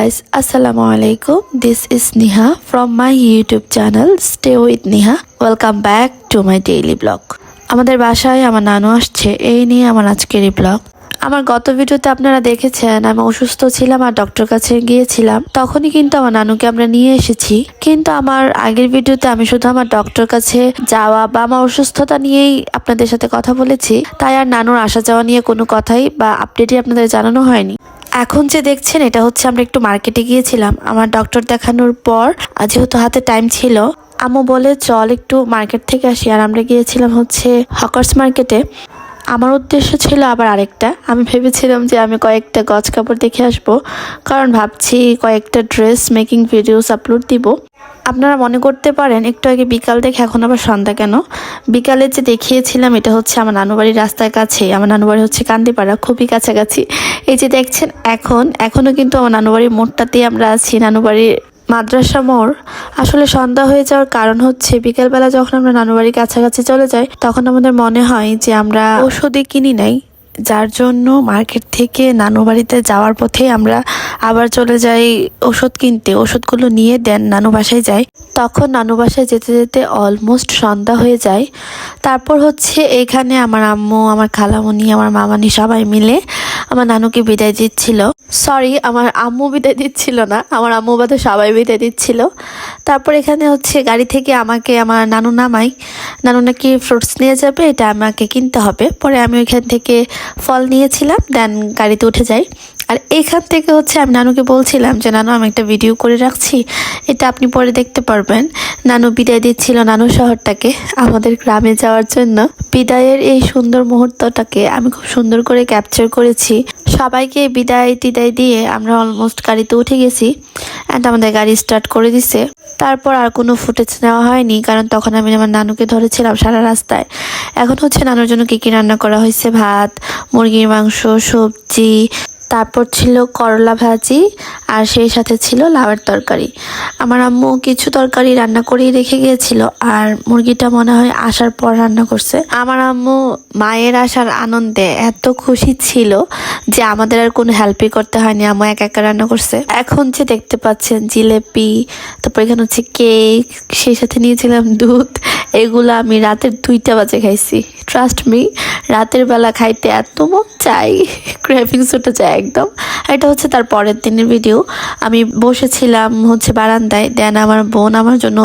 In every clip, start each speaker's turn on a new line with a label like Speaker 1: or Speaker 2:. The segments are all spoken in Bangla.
Speaker 1: guys, Assalamu alaikum. This is Niha from my YouTube channel Stay with Niha. Welcome back to my daily blog. আমাদের বাসায় আমার নানু আসছে এই নিয়ে আমার আজকের এই ব্লগ আমার গত ভিডিওতে আপনারা দেখেছেন আমি অসুস্থ ছিলাম আর ডক্টর কাছে গিয়েছিলাম তখনই কিন্তু আমার নানুকে আমরা নিয়ে এসেছি কিন্তু আমার আগের ভিডিওতে আমি শুধু আমার ডক্টর কাছে যাওয়া বা আমার অসুস্থতা নিয়েই আপনাদের সাথে কথা বলেছি তাই আর নানুর আসা যাওয়া নিয়ে কোনো কথাই বা আপডেটই আপনাদের জানানো হয়নি এখন যে দেখছেন, এটা হচ্ছে আমরা একটু মার্কেটে গিয়েছিলাম। আমার ডক্টর দেখানোর পর যেহেতু হাতে টাইম ছিল, আম্মু বলে, চল একটু মার্কেট থেকে আসি। আর আমরা গিয়েছিলাম হচ্ছে হকার্স মার্কেটে আমার উদ্দেশ্য ছিল আবার আরেকটা। আমি ভেবেছিলাম যে আমি কয়েকটা গজ কাপড় দেখে আসব। কারণ ভাবছি কয়েকটা ড্রেস মেকিং ভিডিওস আপলোড দিব। আপনারা মনে করতে পারেন, একটু আগে বিকাল দেখে এখন আবার সন্ধ্যা কেন? বিকালে যে দেখিয়েছিলাম এটা হচ্ছে আমার নানুবাড়ির রাস্তার কাছে, আমার নানুবাড়ি হচ্ছে কান্দিপাড়া, খুবই কাছাকাছি। এই যে দেখছেন, এখন এখনও কিন্তু আমার নানুবাড়ির মোড়টাতেই আমরা আছি নানুবাড়ির মাদ্রাসা মোড়। আসলে সন্ধ্যা হয়ে যাওয়ার কারণ হচ্ছে, বিকেলবেলা যখন আমরা নানুবাড়ির কাছাকাছি চলে যাই, তখন আমাদের মনে হয় যে আমরা ওষুধই কিনি নাই। যার জন্য মার্কেট থেকে নানু বাড়িতে যাওয়ার পথে আমরা আবার চলে যাই ওষুধ কিনতে। ওষুধগুলো নিয়ে দেন নানু বাসায় যাই। তখন নানু বাসায় যেতে যেতে অলমোস্ট সন্ধ্যা হয়ে যায়। তারপর হচ্ছে এখানে আমার আম্মু, আমার খালামণি আমার মামানি সবাই মিলে আমার নানুকে বিদায় দিচ্ছিল। সরি আমার আম্মু বিদায় দিচ্ছিল না। আমার আম্মু বাদে সবাই বিদায় দিচ্ছিল। তারপর এখানে হচ্ছে গাড়ি থেকে আমাকে, আমার নানু নামাই। নানু নাকি ফ্রুটস নিয়ে যাবে, এটা আমাকে কিনতে হবে। পরে আমি ওইখান থেকে ফল নিয়েছিলাম দেন গাড়িতে উঠে যাই। আর এখান থেকে হচ্ছে আমি নানুকে বলছিলাম যে, নানু, আমি একটা ভিডিও করে রাখছি। এটা আপনি পরে দেখতে পারবেন। নানু বিদায় দিচ্ছিল নানু শহরটাকে আমাদের গ্রামে যাওয়ার জন্য। বিদায়ের এই সুন্দর মুহূর্তটাকে আমি খুব সুন্দর করে ক্যাপচার করেছি। সবাইকে বিদায় টিদায় দিয়ে আমরা অলমোস্ট গাড়িতে উঠে গেছি অ্যান্ড আমাদের গাড়ি স্টার্ট করে দিছে। তারপর আর কোনো ফুটেজ নেওয়া হয়নি কারণ তখন আমি আমার নানুকে ধরেছিলাম সারা রাস্তায়। এখন হচ্ছে নানুর জন্য কী কী রান্না করা হয়েছে? ভাত, মুরগির মাংস, সবজি তারপর ছিল করলা ভাজি আর সেই সাথে ছিল লাউয়ের তরকারি। আমার আম্মু কিছু তরকারি রান্না করেই রেখে গিয়েছিল আর মুরগিটা মনে হয় আসার পর রান্না করছে। আমার আম্মু মায়ের আসার আনন্দে এত খুশি ছিল যে আমাদের আর কোনো হেল্পই করতে হয়নি। আম্মু একা একা রান্না করছে। এখন যে দেখতে পাচ্ছেন জিলেপি, তারপর এখানে হচ্ছে কেক সেই সাথে নিয়েছিলাম দুধ, এগুলো আমি রাতের দুইটা বাজে খাইছি। ট্রাস্ট মি রাতের বেলা খাইতে এত মন চাই। ক্রেভিংস ওটা চাই একদম। আর এটা হচ্ছে তার পরের দিনের ভিডিও আমি বসেছিলাম হচ্ছে বারান্দায়। দেন আমার বোন আমার জন্য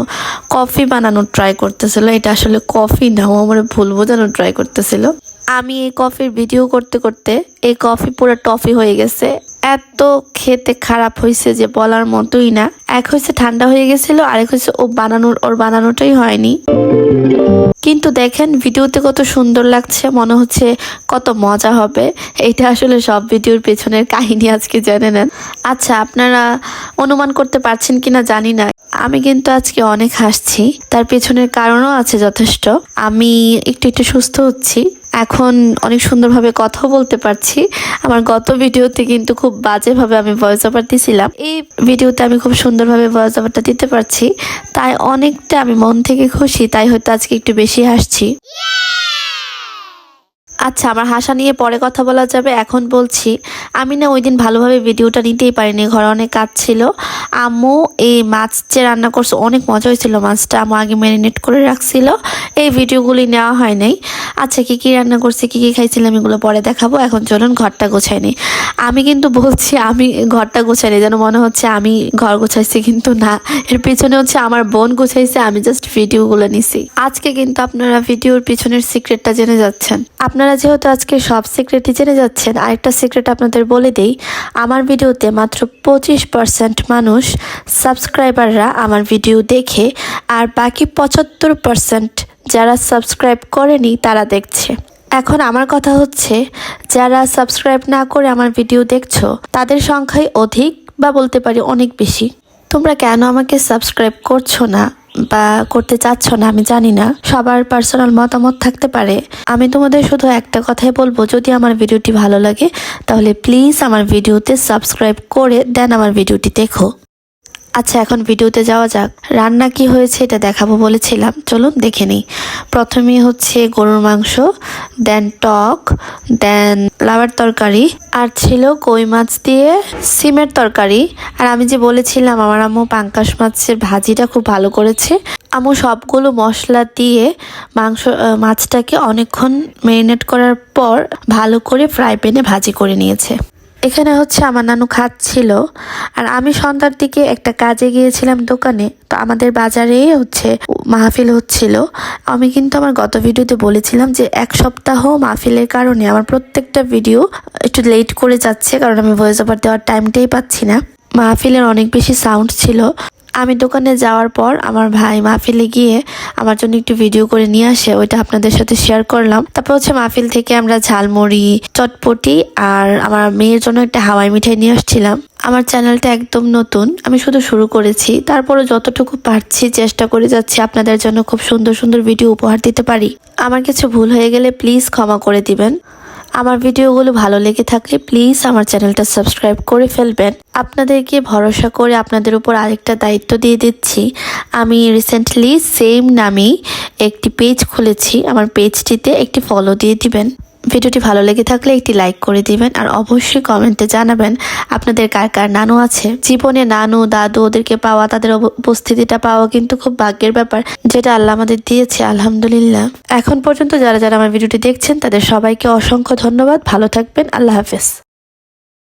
Speaker 1: কফি বানানোর ট্রাই করতেছিল। এটা আসলে কফি না, ও আমার ভুল বোঝানোর ট্রাই করতেছিল। আমি এই কফির ভিডিও করতে করতে এই কফি পুরো টফি হয়ে গেছে। এত খেতে খারাপ হয়েছে যে বলার মতোই না। এক হয়েছে ঠান্ডা হয়ে গেছিল, আরেক হয়েছে ও বানানোর, ওর বানানোটাই হয়নি। কিন্তু দেখেন, ভিডিওতে কত সুন্দর লাগছে, মনে হচ্ছে কত মজা হবে। এটা আসলে সব ভিডিওর পেছনের কাহিনী আজকে জেনে নেন। আচ্ছা আপনারা অনুমান করতে পারছেন কিনা জানি না। আমি কিন্তু আজকে অনেক হাসছি। তার পেছনের কারণও আছে যথেষ্ট। আমি একটু একটু সুস্থ হচ্ছি। এখন অনেক সুন্দরভাবে কথা বলতে পারছি। আমার গত ভিডিওতে কিন্তু খুব বাজেভাবে আমি ভয়েস ওভার দিয়েছিলাম এই ভিডিওতে আমি খুব সুন্দরভাবে ভয়েস ওভারটা দিতে পারছি। তাই অনেকটা আমি মন থেকে খুশি, তাই হয়তো আজকে একটু বেশি হাসছি। আচ্ছা আমার হাসা নিয়ে পরে কথা বলা যাবে। এখন বলছি, আমি না ওই দিন ভালোভাবে ভিডিওটা নিতেই পারিনি, ঘরে অনেক কাজ ছিল। আম্মু এই মাছ যে রান্না করছে, অনেক মজা হয়েছিল মাছটা। আম্মু আগে ম্যারিনেট করে রাখছিল। এই ভিডিওগুলি নেওয়া হয় নাই। আচ্ছা কি কি রান্না করছে, কি কি খাইছিলাম, এগুলো পরে দেখাবো। এখন চলুন ঘরটা গোছাই গোছাইনি আমি কিন্তু বলছি, আমি ঘরটা গোছাই গোছাইনি যেন মনে হচ্ছে, আমি ঘর গোছাইছি কিন্তু না। এর পিছনে হচ্ছে আমার বোন গোছাইছে, আমি জাস্ট ভিডিওগুলো নিছি। আজকে কিন্তু আপনারা ভিডিওর পিছনের সিক্রেটটা জেনে যাচ্ছেন। আপনারা যেহেতু আজকে সব সিক্রেটই জেনে যাচ্ছেন, আরেকটা সিক্রেট আপনাদের বলে দেই। আমার ভিডিওতে মাত্র পঁচিশ পার্সেন্ট মানুষ সাবস্ক্রাইবাররা আমার ভিডিও দেখে, আর বাকি পঁচাত্তর পার্সেন্ট যারা সাবস্ক্রাইব করেনি তারা দেখছে। এখন আমার কথা হচ্ছে, যারা সাবস্ক্রাইব না করে আমার ভিডিও দেখছ, তাদের সংখ্যাই অধিক বা বলতে পারি অনেক বেশি। তোমরা কেন আমাকে সাবস্ক্রাইব করছ না? বা করতে চাচ্ছ না, আমি জানি না। সবার পার্সোনাল মতামত থাকতে পারে। আমি তোমাদের শুধু একটা কথাই বলব, যদি আমার ভিডিওটি ভালো লাগে, তাহলে প্লিজ আমার ভিডিওতে সাবস্ক্রাইব করে দেন আমার ভিডিওটি দেখো। আচ্ছা এখন ভিডিওতে যাওয়া যাক। রান্না কি হয়েছে এটা দেখাবো বলেছিলাম। চলুন দেখে নিই। প্রথমে হচ্ছে গরুর মাংস দেন টক দেন লাউয়ের তরকারি, আর ছিল কই মাছ দিয়ে সিমের তরকারি। আর আমি যে বলেছিলাম, আমার আম্মু পাঙ্কাশ মাছের ভাজিটা খুব ভালো করেছে। আম্মু সবগুলো মশলা দিয়ে মাংস মাছটাকে অনেকক্ষণ ম্যারিনেট করার পর ভালো করে ফ্রাই প্যানে ভাজি করে নিয়েছে। এখানে হচ্ছে আমার নানু খাচ্ছিল। আর আমি সন্ধ্যার দিকে একটা কাজে গিয়েছিলাম দোকানে, তো আমাদের বাজারে হচ্ছে মাহফিল হচ্ছিল। আমি কিন্তু আমার গত ভিডিওতে বলেছিলাম যে এক সপ্তাহ মাহফিলের কারণে আমার প্রত্যেকটা ভিডিও একটু লেট করে যাচ্ছে, কারণ আমি ভয়েস ওভার দেওয়ার টাইমটাই পাচ্ছি না। মাহফিলের অনেক বেশি সাউন্ড ছিল। আমি দোকানে যাওয়ার পর আমার ভাই মাহফিলে গিয়ে আমার জন্য একটু ভিডিও করে নিয়ে আসে, ওইটা আপনাদের সাথে শেয়ার করলাম। তারপর হচ্ছে মাহফিল থেকে আমরা ঝালমুড়ি, চটপটি আর আমার মেয়ের জন্য একটা হাওয়াই মিঠাই নিয়ে আসছিলাম। আমার চ্যানেলটা একদম নতুন, আমি শুধু শুরু করেছি। তারপরে যতটুকু পারছি চেষ্টা করে যাচ্ছি আপনাদের জন্য খুব সুন্দর সুন্দর ভিডিও উপহার দিতে পারি। আমার কিছু ভুল হয়ে গেলে প্লিজ ক্ষমা করে দিবেন। আমার ভিডিওগুলো ভালো লেগে থাকলে প্লিজ আমার চ্যানেলটা সাবস্ক্রাইব করে ফেলবেন। আপনাদেরকে ভরসা করে আপনাদের উপর আরেকটা দায়িত্ব দিয়ে দিচ্ছি। আমি রিসেন্টলি সেম নামেই একটি পেজ খুলেছি। আমার পেজটিতে একটি ফলো দিয়ে দিবেন। ভিডিওটি ভালো লেগে থাকলে একটি লাইক করে দিবেন আর অবশ্যই কমেন্টে জানাবেন আপনাদের কার কার নানু আছে। জীবনে নানু, দাদু ওদেরকে পাওয়া, তাদের উপস্থিতিটা পাওয়া কিন্তু খুব ভাগ্যের ব্যাপার, যেটা আল্লাহ আমাদের দিয়েছে, আলহামদুলিল্লাহ। এখন পর্যন্ত যারা যারা আমার ভিডিওটি দেখছেন, তাদের সবাইকে অসংখ্য ধন্যবাদ। ভালো থাকবেন। আল্লাহ হাফেজ।